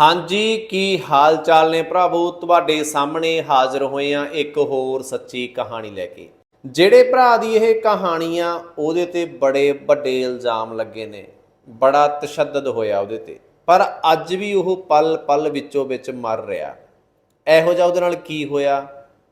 ਹਾਂਜੀ, ਕੀ ਹਾਲ ਚਾਲ ਨੇ ਭਰਾਵੋ? ਤੁਹਾਡੇ ਸਾਹਮਣੇ ਹਾਜ਼ਰ ਹੋਏ ਆ ਇੱਕ ਹੋਰ ਸੱਚੀ ਕਹਾਣੀ ਲੈ ਕੇ। ਜਿਹੜੇ ਭਰਾ ਦੀ ਇਹ ਕਹਾਣੀ ਆ, ਉਹਦੇ ਤੇ ਬੜੇ ਵੱਡੇ ਇਲਜ਼ਾਮ ਲੱਗੇ ਨੇ। ਬੜਾ ਤਸ਼ੱਦਦ ਹੋਇਆ ਉਹਦੇ ਤੇ। ਪਰ ਅੱਜ ਵੀ ਉਹ ਪਲ ਪਲ ਵਿੱਚੋਂ ਵਿੱਚ ਮਰ ਰਿਹਾ। ਇਹੋ ਜਿਹਾ ਉਹਦੇ ਨਾਲ ਕੀ ਹੋਇਆ?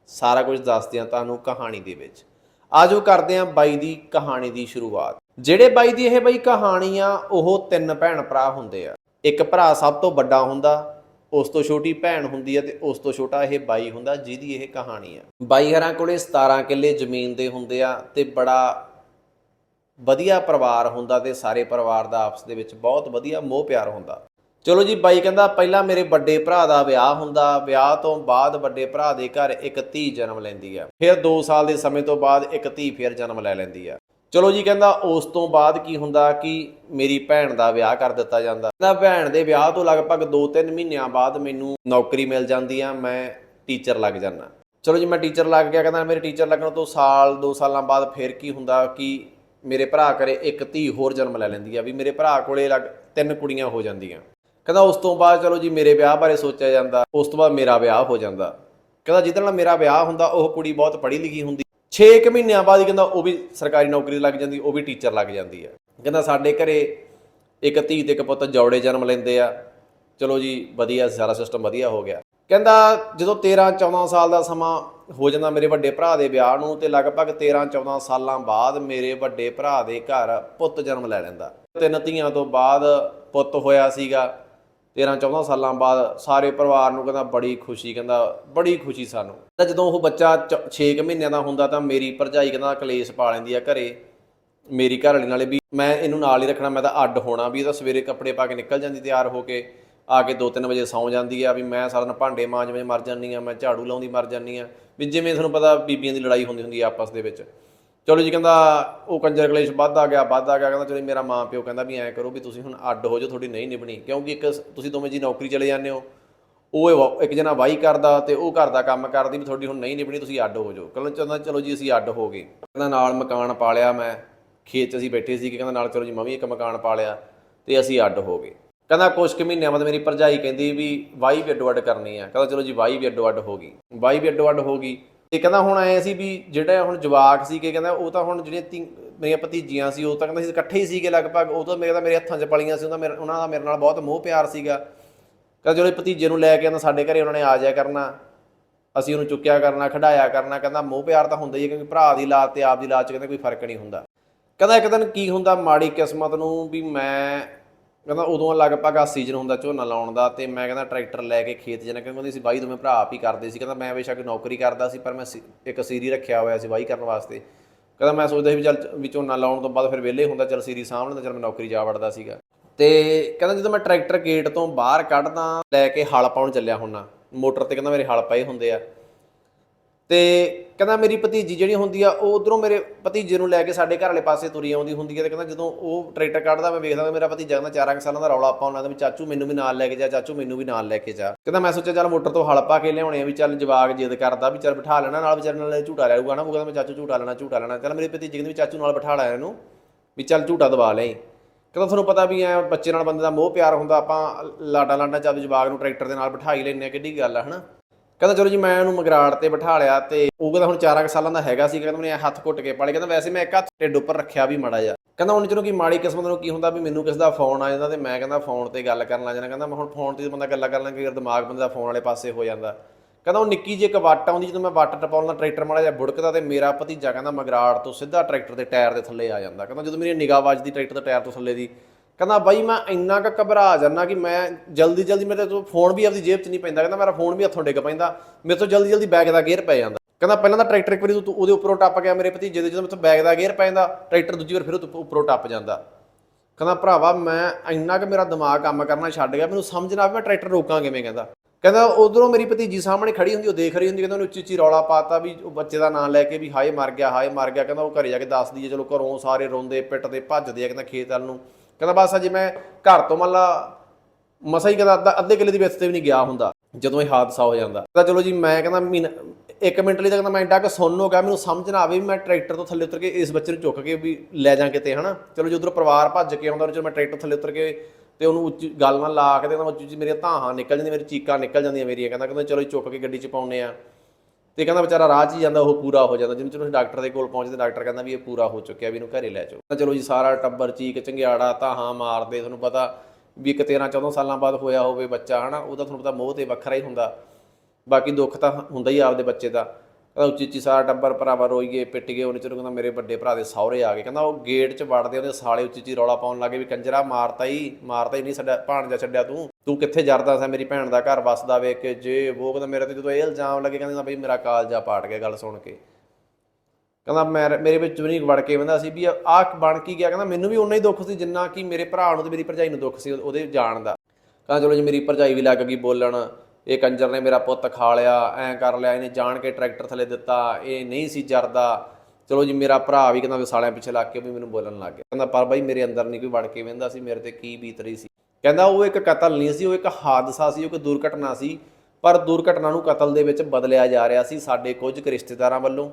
ਸਾਰਾ ਕੁਝ ਦੱਸਦੇ ਆ ਤੁਹਾਨੂੰ ਕਹਾਣੀ ਦੇ ਵਿੱਚ। ਆਜੋ ਕਰਦੇ ਆ ਬਾਈ ਦੀ ਕਹਾਣੀ ਦੀ ਸ਼ੁਰੂਆਤ। ਜਿਹੜੇ ਬਾਈ ਦੀ ਇਹ ਬਾਈ ਕਹਾਣੀ ਆ, ਉਹ ਤਿੰਨ ਭੈਣ ਭਰਾ ਹੁੰਦੇ ਆ। ਇੱਕ ਭਰਾ ਸਭ ਤੋਂ ਵੱਡਾ ਹੁੰਦਾ, ਉਸ ਤੋਂ ਛੋਟੀ ਭੈਣ ਹੁੰਦੀ ਹੈ ਤੇ ਉਸ ਤੋਂ ਛੋਟਾ ਇਹ ਬਾਈ ਹੁੰਦਾ ਜਿਹਦੀ ਇਹ ਕਹਾਣੀ ਆ ਬਾਈ ਹਰਾਂ ਕੋਲੇ 17 ਕਿੱਲੇ ਜ਼ਮੀਨ ਦੇ ਹੁੰਦੇ ਆ ਤੇ ਬੜਾ ਵਧੀਆ ਪਰਿਵਾਰ ਹੁੰਦਾ ਤੇ ਸਾਰੇ ਪਰਿਵਾਰ ਦਾ ਆਪਸ ਦੇ ਵਿੱਚ ਬਹੁਤ ਵਧੀਆ ਮੋਹ ਪਿਆਰ ਹੁੰਦਾ। ਚਲੋ ਜੀ, ਬਾਈ ਕਹਿੰਦਾ ਪਹਿਲਾਂ ਮੇਰੇ ਵੱਡੇ ਭਰਾ ਦਾ ਵਿਆਹ ਹੁੰਦਾ, ਵਿਆਹ ਤੋਂ ਬਾਅਦ ਵੱਡੇ ਭਰਾ ਦੇ ਘਰ ਇੱਕ ਧੀ ਜਨਮ ਲੈਂਦੀ ਆ ਫਿਰ 2 ਸਾਲ ਦੇ ਸਮੇਂ ਤੋਂ ਬਾਅਦ ਇੱਕ ਧੀ ਫਿਰ ਜਨਮ ਲੈ ਲੈਂਦੀ ਆ ਚਲੋ ਜੀ ਕਹਿੰਦਾ ਉਸ ਤੋਂ ਬਾਅਦ ਕੀ ਹੁੰਦਾ ਕਿ ਮੇਰੀ ਭੈਣ ਦਾ ਵਿਆਹ ਕਰ ਦਿੱਤਾ ਜਾਂਦਾ। ਕਹਿੰਦਾ ਭੈਣ ਦੇ ਵਿਆਹ ਤੋਂ ਲਗਭਗ 2-3 ਮਹੀਨਿਆਂ ਬਾਅਦ ਮੈਨੂੰ ਨੌਕਰੀ ਮਿਲ ਜਾਂਦੀ ਆ, ਮੈਂ ਟੀਚਰ ਲੱਗ ਜਾਂਦਾ। ਚਲੋ ਜੀ ਮੈਂ ਟੀਚਰ ਲੱਗ ਗਿਆ, ਕਹਿੰਦਾ ਮੇਰੇ ਟੀਚਰ ਲੱਗਣ ਤੋਂ ਸਾਲ 2 ਸਾਲਾਂ ਬਾਅਦ ਫਿਰ ਕੀ ਹੁੰਦਾ ਕਿ ਮੇਰੇ ਭਰਾ ਕਰੇ ਇੱਕ ਧੀ ਹੋਰ ਜਨਮ ਲੈ ਲੈਂਦੀ ਆ, ਵੀ ਮੇਰੇ ਭਰਾ ਕੋਲੇ ਲੱਗ ਤਿੰਨ ਕੁੜੀਆਂ ਹੋ ਜਾਂਦੀਆਂ। ਕਹਿੰਦਾ ਉਸ ਤੋਂ ਬਾਅਦ ਚਲੋ ਜੀ ਮੇਰੇ ਵਿਆਹ ਬਾਰੇ ਸੋਚਿਆ ਜਾਂਦਾ, ਉਸ ਤੋਂ ਬਾਅਦ ਮੇਰਾ ਵਿਆਹ ਹੋ ਜਾਂਦਾ। ਕਹਿੰਦਾ ਜਿਹਦੇ ਨਾਲ ਮੇਰਾ ਵਿਆਹ ਹੁੰਦਾ, ਉਹ ਕੁੜੀ ਬਹੁਤ ਪੜ੍ਹੀ ਲਿਖੀ ਹੁੰਦੀ 6 ਮਹੀਨਿਆਂ ਬਾਅਦ ਹੀ ਕਹਿੰਦਾ ਉਹ ਵੀ ਸਰਕਾਰੀ ਨੌਕਰੀ ਲੱਗ ਜਾਂਦੀ, ਉਹ ਵੀ ਟੀਚਰ ਲੱਗ ਜਾਂਦੀ ਆ ਕਹਿੰਦਾ ਸਾਡੇ ਘਰੇ ਇੱਕ ਧੀ ਤੇ ਇੱਕ ਪੁੱਤ ਜੋੜੇ ਜਨਮ ਲੈਂਦੇ ਆ। ਚਲੋ ਜੀ, ਵਧੀਆ, ਸਾਰਾ ਸਿਸਟਮ ਵਧੀਆ ਹੋ ਗਿਆ। ਕਹਿੰਦਾ ਜਦੋਂ 13 14 ਸਾਲ ਦਾ ਸਮਾਂ ਹੋ ਜਾਂਦਾ ਮੇਰੇ ਵੱਡੇ ਭਰਾ ਦੇ ਵਿਆਹ ਨੂੰ ਤੇ ਲਗਭਗ 13 14 ਸਾਲਾਂ ਬਾਅਦ ਮੇਰੇ ਵੱਡੇ ਭਰਾ ਦੇ ਘਰ ਪੁੱਤ ਜਨਮ ਲੈ ਲੈਂਦਾ। ਤਿੰਨ ਧੀਆਂ ਤੋਂ ਬਾਅਦ ਪੁੱਤ ਹੋਇਆ ਸੀਗਾ। 13 14 ਸਾਲਾਂ ਬਾਅਦ ਸਾਰੇ ਪਰਿਵਾਰ ਨੂੰ ਕਹਿੰਦਾ ਬੜੀ ਖੁਸ਼ੀ, ਕਹਿੰਦਾ ਬੜੀ ਖੁਸ਼ੀ ਸਾਨੂੰ। ਤਾਂ ਜਦੋਂ ਉਹ ਬੱਚਾ 6 ਮਹੀਨਿਆਂ ਦਾ ਹੁੰਦਾ ਤਾਂ ਮੇਰੀ ਭਰਜਾਈ ਕਹਿੰਦਾ ਕਲੇਸ਼ ਪਾ ਲੈਂਦੀ ਆ ਘਰੇ। ਮੇਰੀ ਘਰ ਵਾਲੀ ਨਾਲੇ ਵੀ ਮੈਂ ਇਹਨੂੰ ਨਾਲ ਹੀ ਰੱਖਣਾ, ਮੈਂ ਤਾਂ ਅੱਡ ਹੋਣਾ ਵੀ ਇਹ ਤਾਂ ਸਵੇਰੇ ਕੱਪੜੇ ਪਾ ਕੇ ਨਿਕਲ ਜਾਂਦੀ ਤਿਆਰ ਹੋ ਕੇ, ਆ ਕੇ 2-3 ਵਜੇ ਸੌਂ ਜਾਂਦੀ ਆ ਵੀ ਮੈਂ ਸਾਰਾ ਦਿਨ ਭਾਂਡੇ ਮਾਂਜਵੇਂ ਮਰ ਜਾਂਦੀ ਆ, ਮੈਂ ਝਾੜੂ ਲਾਉਂਦੀ ਮਰ ਜਾਂਦੀ ਆ। ਵੀ ਜਿਵੇਂ ਤੁਹਾਨੂੰ ਪਤਾ ਬੀਬੀਆਂ ਦੀ ਲੜਾਈ ਹੁੰਦੀ ਹੁੰਦੀ ਆ ਆਪਸ ਦੇ ਵਿੱਚ। ਚਲੋ ਜੀ ਕਹਿੰਦਾ ਉਹ ਕੰਜਰ ਕਲੇਸ਼ ਵੱਧਦਾ ਗਿਆ ਵੱਧਦਾ ਗਿਆ, ਕਹਿੰਦਾ ਚਲੋ ਮੇਰਾ ਮਾਂ ਪਿਓ ਕਹਿੰਦਾ ਵੀ ਐਂ ਕਰੋ ਵੀ ਤੁਸੀਂ ਹੁਣ ਅੱਡ ਹੋ ਜਾਓ, ਤੁਹਾਡੀ ਨਹੀਂ ਨਿਭਣੀ, ਕਿਉਂਕਿ ਇੱਕ ਤੁਸੀਂ ਦੋਵੇਂ ਜੀ ਨੌਕਰੀ ਚਲੇ ਜਾਂਦੇ ਹੋ। ਉਹ ਇਹ ਇੱਕ ਜਣਾ ਵਾਈ ਕਰਦਾ ਤੇ ਉਹ ਘਰ ਦਾ ਕੰਮ ਕਰਦੀ ਵੀ ਤੁਹਾਡੀ ਹੁਣ ਨਹੀਂ ਨਿਭਣੀ, ਤੁਸੀਂ ਅੱਡ ਹੋ ਜਾਓ। ਕਹਿੰਦਾ ਚੰਦਾ ਚਲੋ ਜੀ ਅਸੀਂ ਅੱਡ ਹੋ ਗਏ। ਕਹਿੰਦਾ ਨਾਲ ਮਕਾਨ ਪਾ ਲਿਆ ਮੈਂ, ਖੇਤ 'ਚ ਅਸੀਂ ਬੈਠੇ ਸੀ ਕਿ ਕਹਿੰਦਾ ਨਾਲ ਚਲੋ ਜੀ ਮੈਂ ਵੀ ਇੱਕ ਮਕਾਨ ਪਾ ਲਿਆ ਤੇ ਅਸੀਂ ਅੱਡ ਹੋ ਗਏ। ਕਹਿੰਦਾ ਕੁਝ ਕੁ ਮਹੀਨਿਆਂ ਬਾਅਦ ਮੇਰੀ ਭਰਜਾਈ ਕਹਿੰਦੀ ਵੀ ਵਾਈ ਵੀ ਅੱਡੋ ਅੱਡ ਕਰਨੀ ਆ। ਕਹਿੰਦਾ ਚਲੋ ਜੀ ਵਾਈ ਵੀ ਅੱਡੋ ਅੱਡ ਹੋ ਗਈ। ਵਾਈ ਵੀ ਅੱਡੋ ਅੱਡ ਹੋ ਗਈ। ਤੇ ਕਹਿੰਦਾ ਹੁਣ ਐ ਸੀ ਵੀ ਜਿਹੜਾ ਹੁਣ ਜਵਾਕ ਸੀ ਕਿ ਕਹਿੰਦਾ ਉਹ ਤਾਂ ਹੁਣ ਜਿਹੜੀਆਂ ਤੀ- ਮੇਰੀਆਂ ਭਤੀਜੀਆਂ ਸੀ, ਉਹ ਤਾਂ ਕਹਿੰਦਾ ਸੀ ਇਕੱਠੇ ਹੀ ਸੀਗੇ ਲਗਭਗ, ਉਹ ਤਾਂ ਮੇਰੇ ਤਾਂ ਮੇਰੇ ਹੱਥਾਂ 'ਚ ਪਲੀਆਂ ਸੀ ਉਹਦਾ ਮੇਰਾ- ਉਹਨਾਂ ਦਾ ਮੇਰੇ ਨਾਲ ਬਹੁਤ ਮੋਹ ਪਿਆਰ ਸੀਗਾ। ਕਹਿੰਦਾ ਜਦੋਂ ਇਹ ਭਤੀਜੇ ਨੂੰ ਲੈ ਕੇ ਆਂਦਾ ਸਾਡੇ ਘਰੇ ਉਹਨਾਂ ਨੇ ਆ ਜਾਇਆ ਕਰਨਾ, ਅਸੀਂ ਉਹਨੂੰ ਚੁੱਕਿਆ ਕਰਨਾ ਖੜਾਇਆ ਕਰਨਾ, ਕਹਿੰਦਾ ਮੋਹ ਪਿਆਰ ਤਾਂ ਹੁੰਦਾ ਹੀ ਹੈ, ਕਿਉਂਕਿ ਭਰਾ ਦੀ ਲਾਤ ਤੇ ਆਪ ਦੀ ਲਾਤ 'ਚ ਕਹਿੰਦਾ ਕੋਈ ਫ਼ਰਕ ਨਹੀਂ ਹੁੰਦਾ। ਕਹਿੰਦਾ ਇੱਕ ਦਿਨ ਕੀ ਹੁੰਦਾ, ਮਾੜੀ ਕਿਸਮਤ ਨੂੰ ਵੀ ਮੈਂ ਕਹਿੰਦਾ ਉਦੋਂ ਲਗਭਗ ਆ ਸੀਜ਼ਨ ਹੁੰਦਾ ਝੋਨਾ ਲਾਉਣ ਦਾ ਤੇ ਮੈਂ ਕਹਿੰਦਾ ਟਰੈਕਟਰ ਲੈ ਕੇ ਖੇਤ ਜਾਣਾ ਕਹਿੰਦੇ ਸੀ ਬਾਈ ਦੋਵੇਂ ਭਰਾ ਆਪ ਹੀ ਕਰਦੇ ਸੀ। ਕਹਿੰਦਾ ਮੈਂ ਬੇਸ਼ੱਕ ਨੌਕਰੀ ਕਰਦਾ ਸੀ ਪਰ ਮੈਂ ਸੀ- ਇੱਕ ਸੀਰੀ ਰੱਖਿਆ ਹੋਇਆ ਸੀ ਬਾਈ ਕਰਨ ਵਾਸਤੇ। ਕਹਿੰਦਾ ਮੈਂ ਸੋਚਦਾ ਸੀ ਵੀ ਚੱਲ ਵੀ ਝੋਨਾ ਲਾਉਣ ਤੋਂ ਬਾਅਦ ਫਿਰ ਵਿਹਲੇ ਹੁੰਦਾ, ਚੱਲ ਸੀਰੀ ਸਾਂਭ ਲੈਂਦਾ, ਚੱਲ ਮੈਂ ਨੌਕਰੀ ਜਾ ਵੜਦਾ ਸੀਗਾ। ਤੇ ਕਹਿੰਦਾ ਜਦੋਂ ਮੈਂ ਟਰੈਕਟਰ ਗੇਟ ਤੋਂ ਬਾਹਰ ਕੱਢਦਾ, ਲੈ ਕੇ ਹਲ ਪਾਉਣ ਚੱਲਿਆ ਹੁੰਨਾ। ਮੋਟਰ ਤੇ ਕਹਿੰਦਾ ਮੇਰੇ ਹਲ ਪਏ ਹੁੰਦੇ ਆ। ਤੇ ਕਹਿੰਦਾ ਮੇਰੀ ਭਤੀਜੀ ਜਿਹੜੀ ਹੁੰਦੀ ਆ, ਉਹ ਉਧਰੋਂ ਮੇਰੇ ਭਤੀਜੇ ਨੂੰ ਲੈ ਕੇ ਸਾਡੇ ਘਰ ਵਾਲੇ ਪਾਸੇ ਤੁਰੀ ਆਉਂਦੀ ਹੁੰਦੀ ਹੈ ਤੇ ਕਹਿੰਦਾ ਜਦੋਂ ਉਹ ਟਰੈਕਟਰ ਕੱਢਦਾ, ਮੈਂ ਵੇਖਦਾ ਮੇਰਾ ਭਤੀਜਾ ਕਹਿੰਦਾ ਚਾਰਾਂ ਕੁ ਸਾਲਾਂ ਦਾ ਰੌਲਾ ਆਪਾਂ ਉਹਨਾਂ ਦਾ ਵੀ ਚਾਚੂ ਮੈਨੂੰ ਵੀ ਨਾਲ ਲੈ ਕੇ ਜਾ, ਚਾਚੂ ਮੈਨੂੰ ਵੀ ਨਾਲ ਲੈ ਕੇ ਜਾ। ਕਹਿੰਦਾ ਮੈਂ ਸੋਚਿਆ ਚੱਲ ਮੋਟਰ ਤੋਂ ਹਲ ਪਾ ਕੇ ਲਿਆਉਣੇ ਆ ਵੀ ਚੱਲ ਜਵਾਕ ਜਿੱਦ ਕਰਦਾ ਵੀ ਚੱਲ ਬਿਠਾ ਲੈਣਾ, ਨਾਲ ਵਿਚਾਰੇ ਨਾਲ ਝੂਟਾ ਲੈ ਲੂਗਾ ਨਾ, ਉਹ ਕਹਿੰਦਾ ਮੈਂ ਚਾਚੂ ਝੂਟਾ ਲੈਣਾ ਝੂਟਾ ਲੈਣਾ। ਚੱਲ ਮੇਰੇ ਭਤੀਜੀ ਕਹਿੰਦੇ ਵੀ ਚਾਚੂ ਨਾਲ ਬਿਠਾ ਲਿਆ ਇਹਨੂੰ, ਵੀ ਚੱਲ ਝੂਟਾ ਦਵਾ ਲਈ। ਕਹਿੰਦਾ ਤੁਹਾਨੂੰ ਪਤਾ ਵੀ ਐ ਬੱਚੇ ਨਾਲ ਬੰਦੇ ਦਾ ਮੋਹ ਪਿਆਰ ਹੁੰਦਾ, ਆਪਾਂ ਲਾਡਾ ਲਾਡਾ ਚੱਲ ਜਵਾਕ ਨੂੰ ਟਰੈਕਟਰ ਦੇ ਨਾਲ ਬਿਠਾ ਹੀ ਲੈਂਦੇ ਆ, ਕਿੱਡੀ ਗੱਲ ਆ, ਹਨਾ? ਕਹਿੰਦਾ ਚਲੋ ਜੀ, ਮੈਂ ਉਹਨੂੰ ਮਗਰਾੜ ਤੇ ਬਿਠਾ ਲਿਆ ਤੇ ਉਹ ਕਹਿੰਦਾ ਹੁਣ 4 ਸਾਲਾਂ ਦਾ ਹੈਗਾ ਸੀ ਕਹਿੰਦਾ ਮੈਨੂੰ ਹੱਥ ਘੁੱਟ ਕੇ ਪਾਲੇ ਕਹਿੰਦਾ ਵੈਸੇ ਮੈਂ ਇੱਕ ਹੱਥ ਢਿੱਡ ਉੱਪਰ ਰੱਖਿਆ ਵੀ ਮਾੜਾ ਜਾ ਕਹਿੰਦਾ ਹੁਣ ਚਲੋ ਕੀ ਮਾੜੀ ਕਿਸਮਤ ਨੂੰ ਕੀ ਹੁੰਦਾ ਵੀ ਮੈਨੂੰ ਕਿਸ ਦਾ ਫੋਨ ਆ ਜਾਂਦਾ ਤੇ ਮੈਂ ਕਹਿੰਦਾ ਫੋਨ ਤੇ ਗੱਲ ਕਰਨ ਲੱਗ ਜਾਣਾ ਕਹਿੰਦਾ ਮੈਂ ਹੁਣ ਫੋਨ ਤੇ ਬੰਦਾ ਗੱਲਾਂ ਕਰਨ ਲੱਗ ਗਿਆ ਦਿਮਾਗ ਬੰਦੇ ਦਾ ਫੋਨ ਵਾਲੇ ਪਾਸੇ ਹੋ ਜਾਂਦਾ। ਕਹਿੰਦਾ ਉਹ ਨਿੱਕੀ ਜਿਹੀ ਇੱਕ ਵੱਟ ਆਉਂਦੀ, ਜਦੋਂ ਮੈਂ ਵੱਟ ਟਪਾਉਣ ਦਾ ਟਰੈਕਟਰ ਮਾੜਾ ਜਿਹਾ ਬੁੜਕਦਾ ਤੇ ਮੇਰਾ ਭਤੀਜਾ ਕਹਿੰਦਾ ਮਗਰਾੜ ਤੋਂ ਸਿੱਧਾ ਟਰੈਕਟਰ ਦੇ ਟਾਇਰ ਦੇ ਥੱਲੇ ਆ ਜਾਂਦਾ। ਕਹਿੰਦਾ ਜਦੋਂ ਮੇਰੀ ਨਿਗਾਹ ਵੱਜਦੀ ਟਰੈਕਟਰ ਦੇ ਟਾਇਰ ਤੋਂ ਥੱਲੇ ਦੀ ਕਹਿੰਦਾ ਬਾਈ ਮੈਂ ਇੰਨਾ ਕੁ ਘਬਰਾ ਜਾਂਦਾ ਕਿ ਮੈਂ ਜਲਦੀ ਜਲਦੀ ਮੇਰੇ ਤੋਂ ਫੋਨ ਵੀ ਆਪਦੀ ਜੇਬ 'ਚ ਨਹੀਂ ਪੈਂਦਾ, ਕਹਿੰਦਾ ਮੇਰਾ ਫੋਨ ਵੀ ਹੱਥੋਂ ਡਿੱਗ ਪੈਂਦਾ, ਮੇਰੇ ਤੋਂ ਜਲਦੀ ਜਲਦੀ ਬੈਗ ਦਾ ਗੇਅਰ ਪੈ ਜਾਂਦਾ। ਕਹਿੰਦਾ ਪਹਿਲਾਂ ਤਾਂ ਟਰੈਕਟਰ ਇੱਕ ਵਾਰੀ ਤੂੰ ਉਹਦੇ ਉੱਪਰੋਂ ਟੱਪ ਗਿਆ ਮੇਰੇ ਭਤੀਜੇ ਦੇ ਜਦੋਂ ਮੇਰੇ ਤੋਂ ਬੈਗ ਦਾ ਗੇਅਰ ਪੈਂਦਾ ਟਰੈਕਟਰ ਦੂਜੀ ਵਾਰ ਫਿਰ ਉਹ ਤੋਂ ਉੱਪਰੋਂ ਟੱਪ ਜਾਂਦਾ। ਕਹਿੰਦਾ ਭਰਾਵਾ ਮੈਂ ਇੰਨਾ ਕਿ ਮੇਰਾ ਦਿਮਾਗ ਕੰਮ ਕਰਨਾ ਛੱਡ ਗਿਆ, ਮੈਨੂੰ ਸਮਝ ਨਾ ਆਵੇ ਮੈਂ ਟਰੈਕਟਰ ਰੋਕਾਂ ਕਿਵੇਂ, ਕਹਿੰਦਾ। ਕਹਿੰਦਾ ਉਧਰੋਂ ਮੇਰੀ ਭਤੀਜੀ ਸਾਹਮਣੇ ਖੜੀ ਹੁੰਦੀ, ਉਹ ਦੇਖ ਰਹੀ ਹੁੰਦੀ, ਕਹਿੰਦਾ ਉਹਨੇ ਉੱਚੀ ਉੱਚੀ ਰੌਲਾ ਪਾਤਾ ਵੀ ਉਹ ਬੱਚੇ ਦਾ ਨਾਂ ਲੈ ਕੇ ਵੀ ਹਾਏ ਮਰ ਗਿਆ, ਹਾਏ ਮਰ ਗਿਆ, ਕਹਿੰਦਾ ਉਹ ਘਰੇ ਜਾ ਕੇ ਦੱਸਦੀ ਹੈ, ਚਲੋ ਘਰੋਂ ਸਾਰੇ ਰੋਂਦੇ, ਪਿੱਟਦੇ, ਭੱਜਦੇ ਆ, ਕਹਿੰਦਾ ਖੇਤ ਵੱਲ ਨੂੰ। ਕਹਿੰਦਾ ਬਸ ਅਜੇ ਮੈਂ ਘਰ ਤੋਂ ਮੰਨ ਲਾ ਮਸਾ ਹੀ ਕਹਿੰਦਾ ਅੱਧਾ ਅੱਧੇ ਕਿਲੇ ਦੀ ਵਿੱਚ ਤੇ ਵੀ ਨਹੀਂ ਗਿਆ ਹੁੰਦਾ, ਜਦੋਂ ਇਹ ਹਾਦਸਾ ਹੋ ਜਾਂਦਾ। ਕਹਿੰਦਾ ਚਲੋ ਜੀ, ਮੈਂ ਕਹਿੰਦਾ ਮਹੀਨਾ ਇੱਕ ਮਿੰਟ ਲਈ ਤਾਂ ਕਹਿੰਦਾ ਮੈਂ ਇੰਡਾ ਕਿ ਸੁੰਨ ਹੋ ਗਿਆ, ਮੈਨੂੰ ਸਮਝ ਨਾ ਆਵੇ ਵੀ ਮੈਂ ਟਰੈਕਟਰ ਤੋਂ ਥੱਲੇ ਉਤਰ ਕੇ ਇਸ ਬੱਚੇ ਨੂੰ ਚੁੱਕ ਕੇ ਵੀ ਲੈ ਜਾਂ ਕਿਤੇ, ਹਨਾ? ਚਲੋ ਜਦੋਂ ਪਰਿਵਾਰ ਭੱਜ ਕੇ ਆਉਂਦਾ ਉਹ ਚਲੋ ਮੈਂ ਟਰੈਕਟਰ ਥੱਲੇ ਉਤਰ ਕੇ ਤੇ ਉਹਨੂੰ ਉੱਚੀ ਗੱਲ ਨਾਲ ਲਾ ਕੇ ਤੇ ਕਹਿੰਦਾ ਉੱਚੀ ਮੇਰੀਆਂ ਧਾਹਾਂ ਨਿਕਲ ਜਾਂਦੀਆਂ, ਮੇਰੀ ਚੀਕਾਂ ਨਿਕਲ ਜਾਂਦੀਆਂ ਮੇਰੀਆਂ, ਕਹਿੰਦਾ ਕਹਿੰਦਾ ਚਲੋ ਚੁੱਕ ਕੇ ਗੱਡੀ 'ਚ ਪਾਉਨੇ ਆ ਤੇ ਕਹਿੰਦਾ ਵਿਚਾਰਾ ਰਾਹ 'ਚ ਹੀ ਜਾਂਦਾ, ਉਹ ਪੂਰਾ ਹੋ ਜਾਂਦਾ। ਜਿਵੇਂ ਚਲੋ ਅਸੀਂ ਡਾਕਟਰ ਦੇ ਕੋਲ ਪਹੁੰਚਦੇ, ਡਾਕਟਰ ਕਹਿੰਦਾ ਵੀ ਇਹ ਪੂਰਾ ਹੋ ਚੁੱਕਿਆ, ਵੀ ਇਹਨੂੰ ਘਰੇ ਲੈ ਜਾਓ। ਤਾਂ ਚਲੋ ਜੀ, ਸਾਰਾ ਟੱਬਰ ਚੀਕ ਚੰਗਿਆੜਾ ਧਾਹਾਂ ਮਾਰਦੇ, ਤੁਹਾਨੂੰ ਪਤਾ ਵੀ ਇੱਕ 13 14 ਸਾਲਾਂ ਬਾਅਦ ਹੋਇਆ ਹੋਵੇ ਬੱਚਾ, ਹਨਾ, ਉਹਦਾ ਤੁਹਾਨੂੰ ਪਤਾ ਮੋਹ ਤੇ ਵੱਖਰਾ ਹੀ ਹੁੰਦਾ। ਬਾਕੀ ਦੁੱਖ ਤਾਂ ਹੁੰਦਾ ਹੀ ਆਪਦੇ ਬੱਚੇ ਦਾ। ਕਹਿੰਦਾ ਉੱਚੀ ਉੱਚੀ ਸਾਰਾ ਟੱਬਰ ਭਰਾਵਾ ਰੋਈਏ, ਪਿੱਟ ਗਏ, ਉਹਨੇ ਚਲੋ ਕਹਿੰਦਾ ਮੇਰੇ ਵੱਡੇ ਭਰਾ ਦੇ ਸਹੁਰੇ ਆ ਗਏ। ਕਹਿੰਦਾ ਉਹ ਗੇਟ 'ਚ ਵੜਦੇ ਉਹਦੇ ਸਾਲੇ ਉੱਚੀ ਉੱਚੀ ਰੌਲਾ ਪਾਉਣ ਲੱਗੇ ਵੀ ਕੰਜਰਾ ਮਾਰਤਾ ਹੀ ਮਾਰਤਾ ਹੀ ਨਹੀਂ, ਛੱਡਿਆ, ਭਾਣਜਾ ਛੱਡਿਆ ਤੂੰ। ਤੂੰ ਕਿੱਥੇ ਜਰਦਾ ਸੀ ਮੇਰੀ ਭੈਣ ਦਾ ਘਰ ਵਸਦਾ ਵੇਖ ਕੇ, ਜੇ ਉਹ ਕਹਿੰਦਾ ਮੇਰੇ ਤੇ ਜਦੋਂ ਇਹ ਇਲਜ਼ਾਮ ਲੱਗੇ, ਕਹਿੰਦਾ ਬਈ ਮੇਰਾ ਕਾਲਜਾ ਪਾਟ ਗਿਆ ਗੱਲ ਸੁਣ ਕੇ। ਕਹਿੰਦਾ ਮੈਂ ਮੇਰੇ ਵਿੱਚ ਨਹੀਂ ਵੜ ਕੇ ਕਹਿੰਦਾ ਸੀ ਵੀ ਆਹ ਬਣ ਕੀ ਗਿਆ, ਕਹਿੰਦਾ ਮੈਨੂੰ ਵੀ ਉਨਾ ਹੀ ਦੁੱਖ ਸੀ ਜਿੰਨਾ ਕਿ ਮੇਰੇ ਭਰਾ ਨੂੰ ਤੇ ਮੇਰੀ ਭਰਜਾਈ ਨੂੰ ਦੁੱਖ ਸੀ ਉਹਦੇ ਜਾਣ ਦਾ। ਕਹਿੰਦਾ ਚਲੋ ਜੀ ਮੇਰੀ ਭਰਜਾਈ ਵੀ ਲੱਗ ਗਈ ਬੋਲਣ, ਇਹ ਕੰਜਰ ਨੇ ਮੇਰਾ ਪੁੱਤ ਖਾ ਲਿਆ, ਐਂ ਕਰ ਲਿਆ, ਇਹਨੇ ਜਾਣ ਕੇ ਟਰੈਕਟਰ ਥੱਲੇ ਦਿੱਤਾ, ਇਹ ਨਹੀਂ ਸੀ ਜਰਦਾ। ਚਲੋ ਜੀ ਮੇਰਾ ਭਰਾ ਵੀ ਕਹਿੰਦਾ ਵੀ ਸਾਲਿਆਂ ਪਿੱਛੇ ਲੱਗ ਕੇ ਵੀ ਮੈਨੂੰ ਬੋਲਣ ਲੱਗ ਗਿਆ। ਕਹਿੰਦਾ ਪਰ ਬਾਈ ਮੇਰੇ ਅੰਦਰ ਨਹੀਂ ਕੋਈ ਵੜ ਕੇ ਵਹਿੰਦਾ ਸੀ, ਮੇਰੇ ਤੇ ਕੀ ਬੀਤ ਰਹੀ ਸੀ। ਕਹਿੰਦਾ ਉਹ ਇੱਕ ਕਤਲ ਨਹੀਂ ਸੀ, ਉਹ ਇੱਕ ਹਾਦਸਾ ਸੀ, ਉਹ ਇੱਕ ਦੁਰਘਟਨਾ ਸੀ, ਪਰ ਦੁਰਘਟਨਾ ਨੂੰ ਕਤਲ ਦੇ ਵਿੱਚ ਬਦਲਿਆ ਜਾ ਰਿਹਾ ਸੀ ਸਾਡੇ ਕੁਝ ਕੁ ਰਿਸ਼ਤੇਦਾਰਾਂ ਵੱਲੋਂ,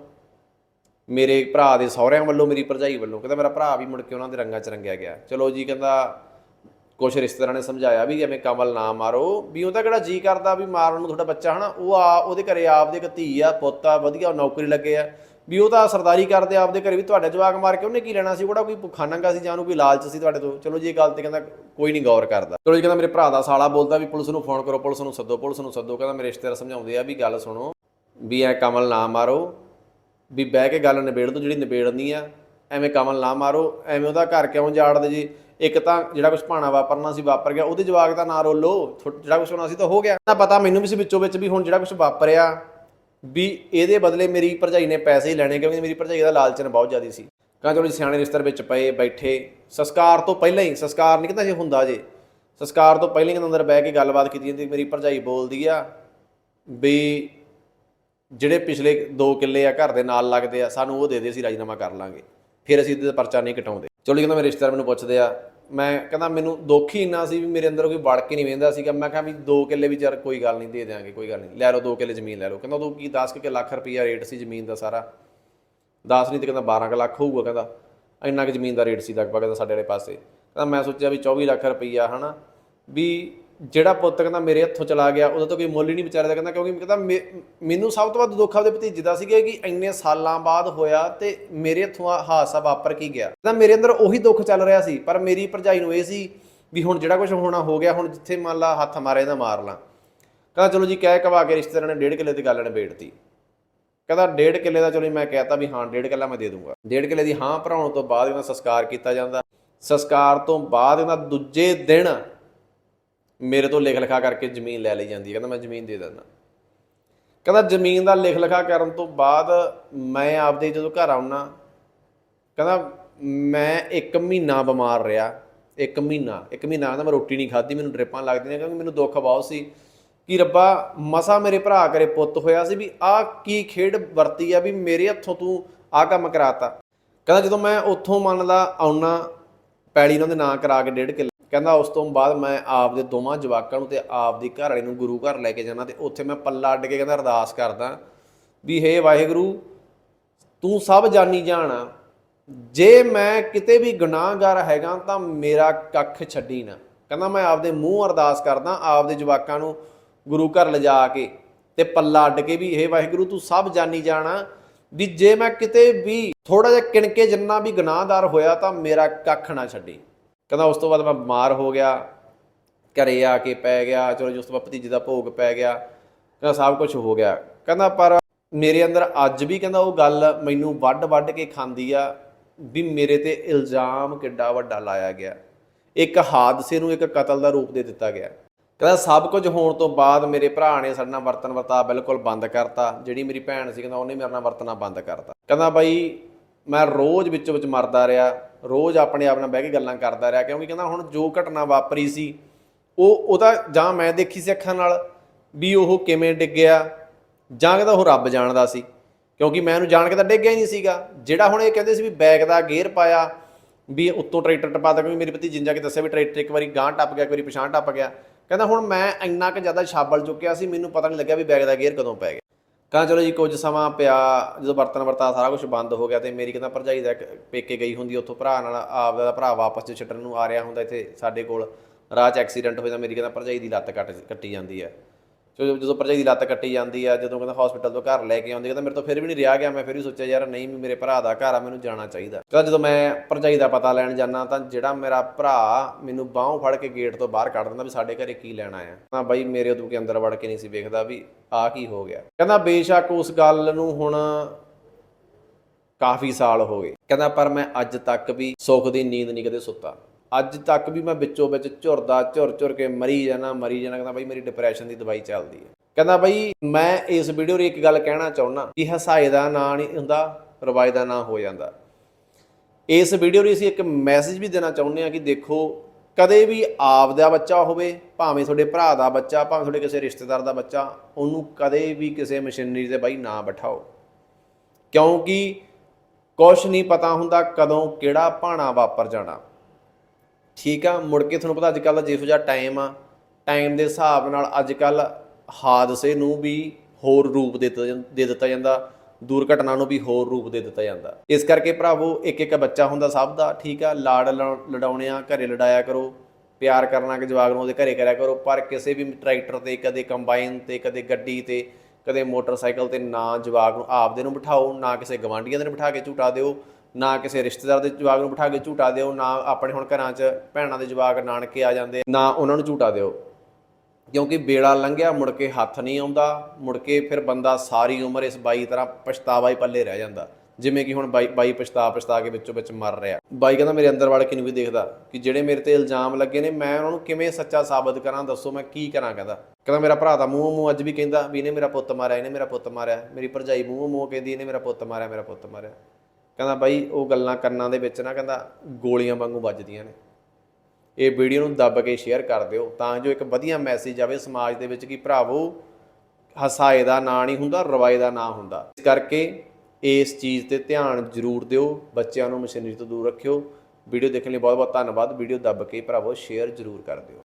ਮੇਰੇ ਭਰਾ ਦੇ ਸਹੁਰਿਆਂ ਵੱਲੋਂ, ਮੇਰੀ ਭਰਜਾਈ ਵੱਲੋਂ, ਕਹਿੰਦਾ ਮੇਰਾ ਭਰਾ ਵੀ ਮੁੜ ਕੇ ਉਹਨਾਂ ਦੇ ਰੰਗਾਂ 'ਚ ਰੰਗਿਆ ਗਿਆ। ਚਲੋ ਜੀ ਕਹਿੰਦਾ ਕੁਛ ਰਿਸ਼ਤੇਦਾਰਾਂ ਨੇ ਸਮਝਾਇਆ ਵੀ ਐਵੇਂ ਕਮਲ ਨਾ ਮਾਰੋ, ਵੀ ਉਹਦਾ ਕਿਹੜਾ ਜੀ ਕਰਦਾ ਵੀ ਮਾਰਨ ਨੂੰ ਤੁਹਾਡਾ ਬੱਚਾ ਹਨਾ, ਉਹ ਆ, ਉਹਦੇ ਘਰੇ ਆਪਦੇ ਇੱਕ ਧੀ ਆ, ਪੁੱਤ ਆ, ਵਧੀਆ, ਨੌਕਰੀ ਲੱਗੇ ਆ ਵੀ ਉਹ ਤਾਂ ਸਰਦਾਰੀ ਕਰਦੇ ਆਪਦੇ ਘਰੇ ਵੀ ਤੁਹਾਡਾ ਜਵਾਕ ਮਾਰ ਕੇ ਉਹਨੇ ਕੀ ਲੈਣਾ ਸੀ? ਉਹਦਾ ਕੋਈ ਭੁੱਖਾ ਨੰਗਾ ਸੀ ਜਾਂ ਉਹਨੂੰ ਕੋਈ ਲਾਲਚ ਸੀ ਤੁਹਾਡੇ ਤੋਂ? ਚਲੋ ਜੀ, ਇਹ ਗੱਲ ਤੇ ਕਹਿੰਦਾ ਕੋਈ ਨਹੀਂ ਗੌਰ ਕਰਦਾ। ਚਲੋ ਜੀ, ਕਹਿੰਦਾ ਮੇਰੇ ਭਰਾ ਦਾ ਸਾਲਾ ਬੋਲਦਾ ਵੀ ਪੁਲਿਸ ਨੂੰ ਫੋਨ ਕਰੋ, ਪੁਲਿਸ ਨੂੰ ਸੱਦੋ, ਪੁਲਿਸ ਨੂੰ ਸੱਦੋ। ਕਹਿੰਦਾ ਮੇਰੇ ਰਿਸ਼ਤੇਦਾਰ ਸਮਝਾਉਂਦੇ ਆ ਵੀ ਗੱਲ ਸੁਣੋ, ਵੀ ਐ ਕਮਲ ਨਾ ਮਾਰੋ, ਵੀ ਬਹਿ ਕੇ ਗੱਲ ਨਿਬੇੜ ਦੋ ਜਿਹੜੀ ਨਿਬੇੜਨੀ ਆ। ਐਵੇਂ ਕਮਲ ਨਾ ਮਾਰੋ, ਐਵੇਂ ਉਹਦਾ ਘਰ ਕਿਉਂ ਜਾੜਦੇ ਜੀ? ਇੱਕ ਤਾਂ ਜਿਹੜਾ ਕੁਝ ਭਾਣਾ ਵਾਪਰਨਾ ਸੀ ਵਾਪਰ ਗਿਆ, ਉਹਦੇ ਜਵਾਕ ਦਾ ਨਾ ਰੋਲੋ। ਥੋ- ਜਿਹੜਾ ਕੁਝ ਹੋਣਾ ਸੀ ਤਾਂ ਹੋ ਗਿਆ। ਨਾ ਪਤਾ ਮੈਨੂੰ ਵੀ ਸੀ ਵਿੱਚੋਂ ਵਿੱਚ ਵੀ ਹੁਣ ਜਿਹੜਾ ਕੁਝ ਵਾਪਰਿਆ। ਵੀ ਇਹਦੇ ਬਦਲੇ ਮੇਰੀ ਭਰਜਾਈ ਨੇ ਪੈਸੇ ਹੀ ਲੈਣੇ ਕਿਉਂਕਿ ਮੇਰੀ ਭਰਜਾਈ ਦਾ ਲਾਲਚਨ ਬਹੁਤ ਜ਼ਿਆਦਾ ਸੀ। ਕਹਿੰਦਾ ਚਲੋ ਜੀ ਸਿਆਣੇ ਰਿਸ਼ਤੇਦਾਰ ਵਿੱਚ ਪਏ, ਬੈਠੇ। ਸੰਸਕਾਰ ਤੋਂ ਪਹਿਲਾਂ ਹੀ, ਸੰਸਕਾਰ ਨਹੀਂ ਕਹਿੰਦਾ ਜੇ ਹੁੰਦਾ ਜੇ। ਸੰਸਕਾਰ ਤੋਂ ਪਹਿਲਾਂ ਹੀ ਕਹਿੰਦਾ ਅੰਦਰ ਬਹਿ ਕੇ ਗੱਲਬਾਤ ਕੀਤੀ ਜਾਂਦੀ, ਮੇਰੀ ਭਰਜਾਈ ਬੋਲਦੀ ਆ ਵੀ ਜਿਹੜੇ ਪਿਛਲੇ 2 ਕਿੱਲੇ ਆ ਘਰ ਦੇ ਨਾਲ ਲੱਗਦੇ ਆ, ਸਾਨੂੰ ਉਹ ਦੇ ਦੇ, ਅਸੀਂ ਰਾਜੀਨਾਮਾ ਕਰ ਲਾਂਗੇ। ਫਿਰ ਅਸੀਂ ਇਹਦੇ ਪਰਚਾ ਨਹੀਂ ਕਟਾਉਂਦੇ। ਚਲੋ ਜੀ ਕਹਿੰਦਾ ਮੇਰੇ ਰਿਸ਼ਤੇਦਾਰ ਮੈਨੂੰ ਪੁੱਛਦੇ ਆ ਮੈਂ ਕਹਿੰਦਾ ਮੈਨੂੰ ਦੁੱਖ ਹੀ ਇੰਨਾ ਸੀ ਵੀ ਮੇਰੇ ਅੰਦਰ ਕੋਈ ਵੜ ਕੇ ਨਹੀਂ ਵੇਂਦਾ ਸੀਗਾ। ਮੈਂ ਕਿਹਾ ਵੀ 2 ਕਿੱਲੇ ਵੀ ਯਾਰ ਕੋਈ ਗੱਲ ਨਹੀਂ, ਦੇ ਦਿਆਂਗੇ, ਕੋਈ ਗੱਲ ਨਹੀਂ। ਲੈ ਲਓ 2 ਕਿੱਲੇ ਜ਼ਮੀਨ ਲੈ ਲਓ। ਕਹਿੰਦਾ ਤੂੰ ਕੀ 10 ਕਿ ਲੱਖ ਰੁਪਈਆ ਰੇਟ ਸੀ ਜ਼ਮੀਨ ਦਾ ਸਾਰਾ। 10 ਨਹੀਂ ਤੇ ਕਹਿੰਦਾ 12 ਕੁ ਲੱਖ ਹੋਊਗਾ ਕਹਿੰਦਾ। ਇੰਨਾ ਕੁ ਜ਼ਮੀਨ ਦਾ ਰੇਟ ਸੀ ਲਗਭਗ ਕਹਿੰਦਾ ਸਾਡੇ ਵਾਲੇ ਪਾਸੇ। ਕਹਿੰਦਾ ਮੈਂ ਸੋਚਿਆ ਵੀ 24 ਲੱਖ ਰੁਪਈਆ ਹਨਾ, ਵੀ ਜਿਹੜਾ ਪੁੱਤ ਕਹਿੰਦਾ ਮੇਰੇ ਹੱਥੋਂ ਚਲਾ ਗਿਆ, ਉਹਦਾ ਤਾਂ ਕੋਈ ਮੁੱਲ ਹੀ ਨਹੀਂ ਵਿਚਾਰੇ ਦਾ ਕਹਿੰਦਾ, ਕਿਉਂਕਿ ਕਹਿੰਦਾ ਮੇ- ਮੈਨੂੰ ਸਭ ਤੋਂ ਵੱਧ ਦੁੱਖ ਆਪਦੇ ਭਤੀਜੇ ਦਾ ਸੀਗਾ ਕਿ ਇੰਨੇ ਸਾਲਾਂ ਬਾਅਦ ਹੋਇਆ ਤੇ ਮੇਰੇ ਹੱਥੋਂ ਆਹ ਹਾਦਸਾ ਵਾਪਰ ਕੀ ਗਿਆ। ਕਹਿੰਦਾ ਮੇਰੇ ਅੰਦਰ ਉਹੀ ਦੁੱਖ ਚੱਲ ਰਿਹਾ ਸੀ, ਪਰ ਮੇਰੀ ਭਰਜਾਈ ਨੂੰ ਇਹ ਸੀ ਵੀ ਹੁਣ ਜਿਹੜਾ ਕੁਝ ਹੋਣਾ ਹੋ ਗਿਆ, ਹੁਣ ਜਿੱਥੇ ਮੰਨ ਲਾ ਹੱਥ ਮਾਰੇ ਤਾਂ ਮਾਰ ਲਾਂ। ਕਹਿੰਦਾ ਚਲੋ ਜੀ, ਕਹਿ ਕਵਾ ਕੇ ਰਿਸ਼ਤੇਦਾਰਾਂ ਨੇ ਡੇਢ ਕਿੱਲੇ ਦੀ ਗੱਲ ਨਿਬੇੜਤੀ। ਕਹਿੰਦਾ ਡੇਢ ਕਿੱਲੇ ਦਾ ਚਲੋ ਜੀ ਮੈਂ ਕਹਿਤਾ ਵੀ ਹਾਂ, ਡੇਢ ਕਿੱਲਾ ਮੈਂ ਦੇ ਦੂੰਗਾ। ਡੇਢ ਕਿੱਲੇ ਦੀ ਹਾਂ ਭਰਾਉਣ ਤੋਂ ਬਾਅਦ ਇਹਦਾ ਸੰਸਕਾਰ ਕੀਤਾ ਜਾਂਦਾ। ਸੰਸਕਾਰ ਤੋਂ ਬਾਅਦ ਇਹਦਾ ਦੂਜੇ ਦਿਨ ਮੇਰੇ ਤੋਂ ਲਿਖ ਲਿਖਾ ਕਰਕੇ ਜ਼ਮੀਨ ਲੈ ਲਈ ਜਾਂਦੀ ਹੈ। ਕਹਿੰਦਾ ਮੈਂ ਜ਼ਮੀਨ ਦੇ ਦਿੰਦਾ। ਕਹਿੰਦਾ ਜ਼ਮੀਨ ਦਾ ਲਿਖ ਲਿਖਾ ਕਰਨ ਤੋਂ ਬਾਅਦ ਮੈਂ ਆਪਦੇ ਜਦੋਂ ਘਰ ਆਉਣਾ, ਕਹਿੰਦਾ ਮੈਂ 1 ਮਹੀਨਾ ਬਿਮਾਰ ਰਿਹਾ 1 ਮਹੀਨਾ 1 ਮਹੀਨਾ ਕਹਿੰਦਾ ਮੈਂ ਰੋਟੀ ਨਹੀਂ ਖਾਧੀ, ਮੈਨੂੰ ਡ੍ਰਿਪਾਂ ਲੱਗਦੀਆਂ ਕਿਉਂਕਿ ਮੈਨੂੰ ਦੁੱਖ ਬਹੁਤ ਸੀ ਕਿ ਰੱਬਾ ਮਸਾ ਮੇਰੇ ਭਰਾ ਕਰੇ ਪੁੱਤ ਹੋਇਆ ਸੀ ਵੀ ਆਹ ਕੀ ਖੇਡ ਵਰਤੀ ਆ ਵੀ ਮੇਰੇ ਹੱਥੋਂ ਤੂੰ ਆਹ ਕੰਮ ਕਰਾਤਾ। ਕਹਿੰਦਾ ਜਦੋਂ ਮੈਂ ਉੱਥੋਂ ਮੰਨ ਲਾ ਆਉਣਾ, ਪੈਲੀ ਉਹਨਾਂ ਦੇ ਨਾਂ ਕਰਾ ਕੇ ਡੇਢ ਕਿੱਲੇ ਕਹਿੰਦਾ ਉਸ ਤੋਂ ਬਾਅਦ ਮੈਂ ਆਪ ਦੇ ਦੋਵਾਂ ਜਵਾਕਾਂ ਨੂੰ ਤੇ ਆਪ ਦੀ ਘਰ ਵਾਲੀ ਨੂੰ ਗੁਰੂ ਘਰ ਲੈ ਕੇ ਜਾਣਾ ਤੇ ਉੱਥੇ ਮੈਂ ਪੱਲਾ ਅੱਡ ਕੇ ਕਹਿੰਦਾ ਅਰਦਾਸ ਕਰਦਾ ਵੀ ਹੇ ਵਾਹਿਗੁਰੂ, ਤੂੰ ਸਭ ਜਾਣੀ ਜਾਣਾ। ਜੇ ਮੈਂ ਕਿਤੇ ਵੀ ਗੁਨਾਹਗਾਰ ਹੈਗਾ ਤਾਂ ਮੇਰਾ ਕੱਖ ਛੱਡੀ ਨਾ। ਕਹਿੰਦਾ ਮੈਂ ਆਪਦੇ ਮੂੰਹ ਅਰਦਾਸ ਕਰਦਾ ਆਪਦੇ ਜਵਾਕਾਂ ਨੂੰ ਗੁਰੂ ਘਰ ਲਿਜਾ ਕੇ ਤੇ ਪੱਲਾ ਅੱਡ ਕੇ ਵੀ ਹੇ ਵਾਹਿਗੁਰੂ, ਤੂੰ ਸਭ ਜਾਣੀ ਜਾਣਾ। ਵੀ ਜੇ ਮੈਂ ਕਿਤੇ ਵੀ ਥੋੜਾ ਜਿਹਾ ਕਿਣਕੇ ਜਿੰਨਾ ਵੀ ਗੁਨਾਹਦਾਰ ਹੋਇਆ ਤਾਂ ਮੇਰਾ ਕੱਖ ਨਾ ਛੱਡੀ। ਕਹਿੰਦਾ ਉਸ ਤੋਂ ਬਾਅਦ ਮੈਂ ਬਿਮਾਰ ਹੋ ਗਿਆ, ਘਰੇ ਆ ਕੇ ਪੈ ਗਿਆ, ਚਲੋ ਜੀ ਉਸ ਤੋਂ ਬਾਅਦ ਭਤੀਜੇ ਦਾ ਭੋਗ ਪੈ ਗਿਆ, ਕਹਿੰਦਾ ਸਭ ਕੁਝ ਹੋ ਗਿਆ। ਕਹਿੰਦਾ ਪਰ ਮੇਰੇ ਅੰਦਰ ਅੱਜ ਵੀ ਕਹਿੰਦਾ ਉਹ ਗੱਲ ਮੈਨੂੰ ਵੱਡ ਵੱਡ ਕੇ ਖਾਂਦੀ ਆ ਵੀ ਮੇਰੇ ਤੇ ਇਲਜ਼ਾਮ ਕਿੱਡਾ ਵੱਡਾ ਲਾਇਆ ਗਿਆ। ਇੱਕ ਹਾਦਸੇ ਨੂੰ ਇੱਕ ਕਤਲ ਦਾ ਰੂਪ ਦੇ ਦਿੱਤਾ ਗਿਆ। ਕਹਿੰਦਾ ਸਭ ਕੁਝ ਹੋਣ ਤੋਂ ਬਾਅਦ ਮੇਰੇ ਭਰਾ ਨੇ ਸਾਡੇ ਨਾਲ ਵਰਤਨ ਵਰਤਾ ਬਿਲਕੁਲ ਬੰਦ ਕਰਤਾ। ਜਿਹੜੀ ਮੇਰੀ ਭੈਣ ਸੀ ਕਹਿੰਦਾ ਉਹਨੇ ਮੇਰੇ ਨਾਲ ਵਰਤਣਾ ਬੰਦ ਕਰਤਾ। ਕਹਿੰਦਾ ਬਾਈ ਮੈਂ ਰੋਜ਼ ਵਿੱਚ ਵਿੱਚ ਮਰਦਾ ਰਿਹਾ। ਰੋਜ਼ ਆਪਣੇ ਆਪ ਨਾਲ ਬਹਿ ਕੇ ਗੱਲਾਂ ਕਰਦਾ ਰਿਹਾ, ਕਿਉਂਕਿ ਕਹਿੰਦਾ ਹੁਣ ਜੋ ਘਟਨਾ ਵਾਪਰੀ ਸੀ, ਉਹ ਉਹਦਾ ਜਾਂ ਮੈਂ ਦੇਖੀ ਸੀ ਅੱਖਾਂ ਨਾਲ ਵੀ ਉਹ ਕਿਵੇਂ ਡਿੱਗਿਆ ਜਾਂ ਕਹਿੰਦਾ ਉਹ ਰੱਬ ਜਾਣਦਾ ਸੀ, ਕਿਉਂਕਿ ਮੈਂ ਉਹਨੂੰ ਜਾਣ ਕੇ ਤਾਂ ਡਿੱਗਿਆ ਹੀ ਨਹੀਂ ਸੀਗਾ। ਜਿਹੜਾ ਹੁਣ ਇਹ ਕਹਿੰਦੇ ਸੀ ਵੀ ਬੈਗ ਦਾ ਗੇਅਰ ਪਾਇਆ, ਵੀ ਉੱਤੋਂ ਟਰੈਕਟਰ ਟਪਾ ਤਾ ਕਿਉਂਕਿ ਮੇਰੇ ਪਤੀ ਨੇ ਜਾ ਕੇ ਦੱਸਿਆ ਵੀ ਟਰੈਕਟਰ ਇੱਕ ਵਾਰੀ ਗਾਂਹ ਟੱਪ ਗਿਆ, ਇੱਕ ਵਾਰੀ ਪਛਾਣ ਟੱਪ ਗਿਆ। ਕਹਿੰਦਾ ਹੁਣ ਮੈਂ ਇੰਨਾ ਕੁ ਜ਼ਿਆਦਾ ਛਾਬਲ ਚੁੱਕਿਆ ਸੀ, ਮੈਨੂੰ ਪਤਾ ਨਹੀਂ ਲੱਗਿਆ ਵੀ ਬੈਗ ਦਾ ਗੇਅਰ ਕਦੋਂ ਪੈ ਗਿਆ। ਕਹਿੰਦਾ ਚਲੋ ਜੀ, ਕੁਝ ਸਮਾਂ ਪਿਆ, ਜਦੋਂ ਬਰਤਨ ਵਰਤਾ, ਸਾਰਾ ਕੁਝ ਬੰਦ ਹੋ ਗਿਆ ਤੇ ਮੇਰੀ ਕਹਿੰਦਾ ਭਰਜਾਈ ਦਾ ਇੱਕ ਪੇਕੇ ਗਈ ਹੁੰਦੀ ਉੱਥੋਂ ਭਰਾ ਨਾਲ ਆਪਦਾ ਭਰਾ ਵਾਪਸ ਚ ਛੱਡਣ ਨੂੰ ਆ ਰਿਹਾ ਹੁੰਦਾ ਇੱਥੇ ਸਾਡੇ ਕੋਲ, ਰਾਹ 'ਚ ਐਕਸੀਡੈਂਟ ਹੋ ਜਾਂਦਾ, ਮੇਰੀ ਕਹਿੰਦਾ ਭਰਜਾਈ ਦੀ ਲੱਤ ਕੱਟ, ਕੱਟੀ ਜਾਂਦੀ ਹੈ। ਜਦੋਂ ਜਦੋਂ ਭਰਜਾਈ ਦੀ ਲੱਤ ਕੱਟੀ ਜਾਂਦੀ ਆ, ਜਦੋਂ ਕਹਿੰਦਾ ਹਸਪੀਟਲ ਤੋਂ ਘਰ ਲੈ ਕੇ ਆਉਂਦੀ ਕਹਿੰਦਾ ਮੇਰੇ ਤੋਂ ਫਿਰ ਵੀ ਨਹੀਂ ਰਿਹਾ ਗਿਆ, ਮੈਂ ਫਿਰ ਵੀ ਸੋਚਿਆ ਯਾਰ ਨਹੀਂ ਵੀ ਮੇਰੇ ਭਰਾ ਦਾ ਘਰ ਆ, ਮੈਨੂੰ ਜਾਣਾ ਚਾਹੀਦਾ। ਕਹਿੰਦਾ ਜਦੋਂ ਮੈਂ ਭਰਜਾਈ ਦਾ ਪਤਾ ਲੈਣ ਜਾਂਦਾ ਤਾਂ ਜਿਹੜਾ ਮੇਰਾ ਭਰਾ ਮੈਨੂੰ ਬਾਹੋਂ ਫੜ ਕੇ ਗੇਟ ਤੋਂ ਬਾਹਰ ਕੱਢ ਦਿੰਦਾ ਵੀ ਸਾਡੇ ਘਰੇ ਕੀ ਲੈਣਾ ਆ ਤਾਂ ਬਾਈ ਮੇਰੇ ਉਦੋਂ ਕੇ ਅੰਦਰ ਵੜ ਕੇ ਨਹੀਂ ਸੀ ਵੇਖਦਾ ਵੀ ਆਹ ਕੀ ਹੋ ਗਿਆ। ਕਹਿੰਦਾ ਬੇਸ਼ੱਕ ਉਸ ਗੱਲ ਨੂੰ ਹੁਣ ਕਾਫੀ ਸਾਲ ਹੋ ਗਏ। ਕਹਿੰਦਾ ਪਰ ਮੈਂ ਅੱਜ ਤੱਕ ਵੀ ਸੁੱਖ ਦੀ ਨੀਂਦ ਨਹੀਂ ਕਦੇ ਸੁੱਤਾ। ਅੱਜ ਤੱਕ ਵੀ ਮੈਂ ਵਿੱਚੋਂ ਵਿੱਚ ਝੁਰਦਾ, ਝੁਰ ਝੁਰ ਕੇ ਮਰੀ ਜਾਣਾ ਮਰੀ ਜਾਣਾ ਕਹਿੰਦਾ ਬਾਈ ਮੇਰੀ ਡਿਪਰੈਸ਼ਨ ਦੀ ਦਵਾਈ ਚੱਲਦੀ ਹੈ। ਕਹਿੰਦਾ ਬਾਈ ਮੈਂ ਇਸ ਵੀਡੀਓ 'ਚ ਇੱਕ ਗੱਲ ਕਹਿਣਾ ਚਾਹੁੰਦਾ ਕਿ ਹਸਾਏ ਦਾ ਨਾਂ ਨਹੀਂ ਹੁੰਦਾ ਰਵਾਇ ਦਾ ਨਾਂ ਹੋ ਜਾਂਦਾ। ਇਸ ਵੀਡੀਓ 'ਚ ਅਸੀਂ ਇੱਕ ਮੈਸੇਜ ਵੀ ਦੇਣਾ ਚਾਹੁੰਦੇ ਹਾਂ ਕਿ ਦੇਖੋ, ਕਦੇ ਵੀ ਆਪ ਦਾ ਬੱਚਾ ਹੋਵੇ, ਭਾਵੇਂ ਤੁਹਾਡੇ ਭਰਾ ਦਾ ਬੱਚਾ, ਭਾਵੇਂ ਤੁਹਾਡੇ ਕਿਸੇ ਰਿਸ਼ਤੇਦਾਰ ਦਾ ਬੱਚਾ, ਉਹਨੂੰ ਕਦੇ ਵੀ ਕਿਸੇ ਮਸ਼ੀਨਰੀ ਤੇ ਬਾਈ ਨਾ ਬਿਠਾਓ। ਕਿਉਂਕਿ ਕੁਛ ਨਹੀਂ ਪਤਾ ਹੁੰਦਾ ਕਦੋਂ ਕਿਹੜਾ ਭਾਣਾ ਵਾਪਰ ਜਾਣਾ। ਠੀਕ ਆ, ਮੁੜ ਕੇ ਤੁਹਾਨੂੰ ਪਤਾ ਅੱਜ ਕੱਲ ਦਾ ਜਿਹੋ ਜਿਹਾ ਟਾਈਮ ਆ। ਟਾਈਮ ਦੇ ਹਿਸਾਬ ਨਾਲ ਅੱਜ ਕੱਲ ਹਾਦਸੇ ਨੂੰ ਵੀ ਹੋਰ ਰੂਪ ਦੇ ਦਿੱਤਾ ਦੇ ਦਿੱਤਾ ਜਾਂਦਾ, ਦੁਰਘਟਨਾ ਨੂੰ ਵੀ ਹੋਰ ਰੂਪ ਦੇ ਦਿੱਤਾ ਜਾਂਦਾ। ਇਸ ਕਰਕੇ ਭਰਾਵੋ ਇੱਕ ਇੱਕ ਬੱਚਾ ਹੁੰਦਾ ਸਭ ਦਾ, ਠੀਕ ਆ ਲਾੜ ਲੜਾਉਣੇ ਆ ਘਰੇ ਲੜਾਇਆ ਕਰੋ, ਪਿਆਰ ਕਰਨਾ ਕਿ ਜਵਾਗ ਨੂੰ ਉਹਦੇ ਘਰੇ ਕਰਿਆ ਕਰੋ, ਪਰ ਕਿਸੇ ਵੀ ਟਰੈਕਟਰ ਤੇ, ਕਦੇ ਕੰਬਾਈਨ ਤੇ, ਕਦੇ ਗੱਡੀ ਤੇ, ਕਦੇ ਮੋਟਰਸਾਈਕਲ ਤੇ ਨਾ ਜਵਾਗ ਨੂੰ ਆਪਦੇ ਨੂੰ ਬਿਠਾਓ, ਨਾ ਕਿਸੇ ਗਵਾਂਢੀਆਂ ਦੇ ਨੂੰ ਬਿਠਾ ਕੇ ਝੂਟਾ ਦਿਓ ਨਾ ਕਿਸੇ ਰਿਸ਼ਤੇਦਾਰ ਦੇ ਜਵਾਕ ਨੂੰ ਬਿਠਾ ਕੇ ਝੂਟਾ ਦਿਓ, ਨਾ ਆਪਣੇ ਹੁਣ ਘਰਾਂ 'ਚ ਭੈਣਾਂ ਦੇ ਜਵਾਕ ਨਾਨਕੇ ਆ ਜਾਂਦੇ, ਨਾ ਉਹਨਾਂ ਨੂੰ ਝੂਟਾ ਦਿਓ। ਕਿਉਂਕਿ ਬੇੜਾ ਲੰਘਿਆ, ਮੁੜ ਕੇ ਹੱਥ ਨਹੀਂ ਆਉਂਦਾ, ਮੁੜ ਕੇ ਫਿਰ ਬੰਦਾ ਸਾਰੀ ਉਮਰ ਇਸ ਬਾਈ ਤਰ੍ਹਾਂ ਪਛਤਾਵਾ ਹੀ ਪੱਲੇ ਰਹਿ ਜਾਂਦਾ। ਜਿਵੇਂ ਕਿ ਹੁਣ ਬਾਈ ਬਾਈ ਪਛਤਾ ਪਛਤਾ ਕੇ ਵਿੱਚੋਂ ਵਿੱਚ ਮਰ ਰਿਹਾ। ਬਾਈ ਕਹਿੰਦਾ ਮੇਰੇ ਅੰਦਰ ਵੜ ਕੇ ਨਹੀਂ ਵੀ ਦੇਖਦਾ ਕਿ ਜਿਹੜੇ ਮੇਰੇ ਤੇ ਇਲਜ਼ਾਮ ਲੱਗੇ ਨੇ, ਮੈਂ ਉਹਨਾਂ ਨੂੰ ਕਿਵੇਂ ਸੱਚਾ ਸਾਬਤ ਕਰਾਂ, ਦੱਸੋ ਮੈਂ ਕੀ ਕਰਾਂ ਕਹਿੰਦਾ। ਕਹਿੰਦਾ ਮੇਰਾ ਭਰਾ ਤਾਂ ਮੂੰਹ ਮੂੰਹ ਅੱਜ ਵੀ ਕਹਿੰਦਾ ਵੀ ਇਹਨੇ ਮੇਰਾ ਪੁੱਤ ਮਾਰਿਆ, ਇਹਨੇ ਮੇਰਾ ਪੁੱਤ ਮਾਰਿਆ, ਮੇਰੀ ਭਰਜਾਈ ਮੂੰਹ ਮੂੰਹ ਕਹਿੰਦੀ ਇਹਨੇ ਮੇਰਾ ਪੁੱਤ ਮਾਰਿਆ, ਮੇਰਾ ਪੁੱਤ ਮਾਰਿਆ। ਕਹਿੰਦਾ ਬਾਈ ਉਹ ਗੱਲਾਂ ਕੰਨਾਂ ਦੇ ਵਿੱਚ ਨਾ ਕਹਿੰਦਾ ਗੋਲੀਆਂ ਵਾਂਗੂ ਵੱਜਦੀਆਂ ਨੇ। ਇਹ ਵੀਡੀਓ ਨੂੰ ਦੱਬ ਕੇ ਸ਼ੇਅਰ ਕਰ ਦਿਓ ਤਾਂ ਜੋ ਇੱਕ ਵਧੀਆ ਮੈਸੇਜ ਆਵੇ ਸਮਾਜ ਦੇ ਵਿੱਚ ਕਿ ਭਰਾਵੋ, ਹਸਾਏ ਦਾ ਨਾਂ ਨਹੀਂ ਹੁੰਦਾ, ਰਵਾਏ ਦਾ ਨਾਂ ਹੁੰਦਾ। ਇਸ ਕਰਕੇ ਇਸ ਚੀਜ਼ ਤੇ ਧਿਆਨ ਜ਼ਰੂਰ ਦਿਓ, ਬੱਚਿਆਂ ਨੂੰ ਮਸ਼ੀਨਰੀ ਤੋਂ ਦੂਰ ਰੱਖਿਓ। ਵੀਡੀਓ ਦੇਖਣ ਲਈ ਬਹੁਤ ਬਹੁਤ ਧੰਨਵਾਦ। ਵੀਡੀਓ ਦੱਬ ਕੇ ਭਰਾਵੋ ਸ਼ੇਅਰ ਜ਼ਰੂਰ ਕਰ ਦਿਓ।